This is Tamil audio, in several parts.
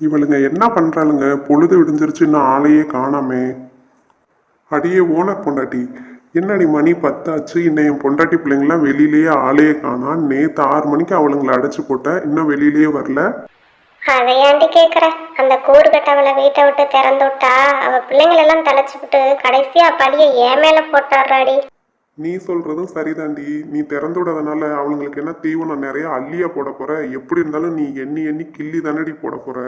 இவளுங்க என்ன பண்றாளுங்க? பொழுது விடிஞ்சிருச்சு இன்னும் ஆளையே காணாமே. அடியே ஓனர் பொண்டாட்டி. என்னடி மணி பத்தாச்சு? இன்னும் என் பொண்டாட்டி பிள்ளைங்களாம் வெளியிலேயே ஆளையே காணா. நேற்று ஆறு மணிக்கு அவளுங்களை அடைச்சு போட்டேன் இன்னும் வெளியிலேயே வரல. அதை ஏன்டி கேட்குற அந்த கூறுகட்டவளை வீட்டை விட்டு திறந்து விட்டா அவ பிள்ளைங்களெல்லாம் தலைச்சு விட்டு கடைசியா பழிய ஏன் மேல போட்டாடுறாடி. நீ சொல்றதும் சரிதாண்டி நீ திறந்து விடாதனால அவங்களுக்கு என்ன தீவனம்? நிறைய அள்ளியா போட போற. எப்படி இருந்தாலும் நீ எண்ணி எண்ணி கிள்ளி தானடி போட போற.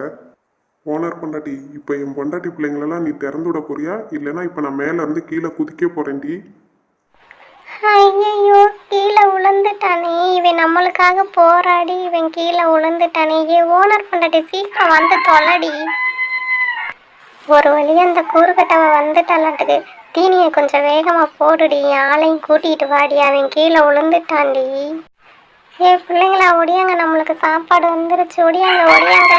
ஓனர் பொண்டாட்டி இப்போ என் பொண்டாட்டி பிள்ளைங்களெல்லாம் நீ திறந்து விட போறியா? இல்லைன்னா இப்போ நான் மேல இருந்து கீழே குதிக்க போறேன்டி. ஐயோ கீழே உளுந்துட்டானே இவன் நம்மளுக்காக போராடி இவன் கீழே உளுந்துட்டானே ஏ ஓனர் பண்ணாட்டி சீக்கிரம் வந்து தொலடி. ஒரு வழியா அந்த கூறுகட்டவ வந்துட்டான்ட்டுக்கு தீனியை கொஞ்சம் வேகமா போடுடி. ஆளையும் கூட்டிட்டு வாடி. அவன் கீழே உளுந்துட்டான்டி. ஏ பிள்ளைங்களா ஒடியாங்க. நம்மளுக்கு சாப்பாடு வந்துருச்சு. ஒடியாங்க ஒடியாங்க.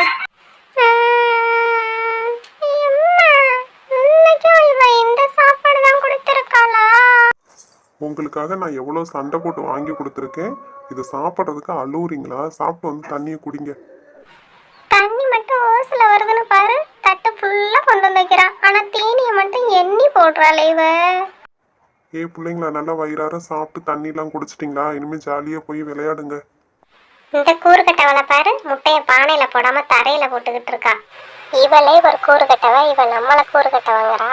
உங்களுக்காக நான் எவ்வளோ சண்டை போட்டு வாங்கி கொடுத்துருக்கேன். இது சாப்பிட்றதுக்கு அழுவுறீங்களா? சாப்பிட்டு வந்து தண்ணியை குடிங்க. தண்ணி மட்டும் ஓசில வருதுன்னு பாரு. தட்டு ஃபுல்லா கொண்டு வந்து வைக்கிறான். ஆனா தீனியை மட்டும் எண்ணி போடுறாளே இவ. ஏ பிள்ளைங்களா நல்லா வயிறார சாப்பிட்டு தண்ணிலாம் குடிச்சிட்டிங்களா? இனிமேல் ஜாலியாக போய் விளையாடுங்க. இந்த கூறுகட்டவளை பாரு முட்டைய பானையில போடாம தரையில போட்டுக்கிட்டு இருக்கா. இவளே ஒரு கூறுகட்டவ இவ நம்மள கூறுகட்டவங்கிறா.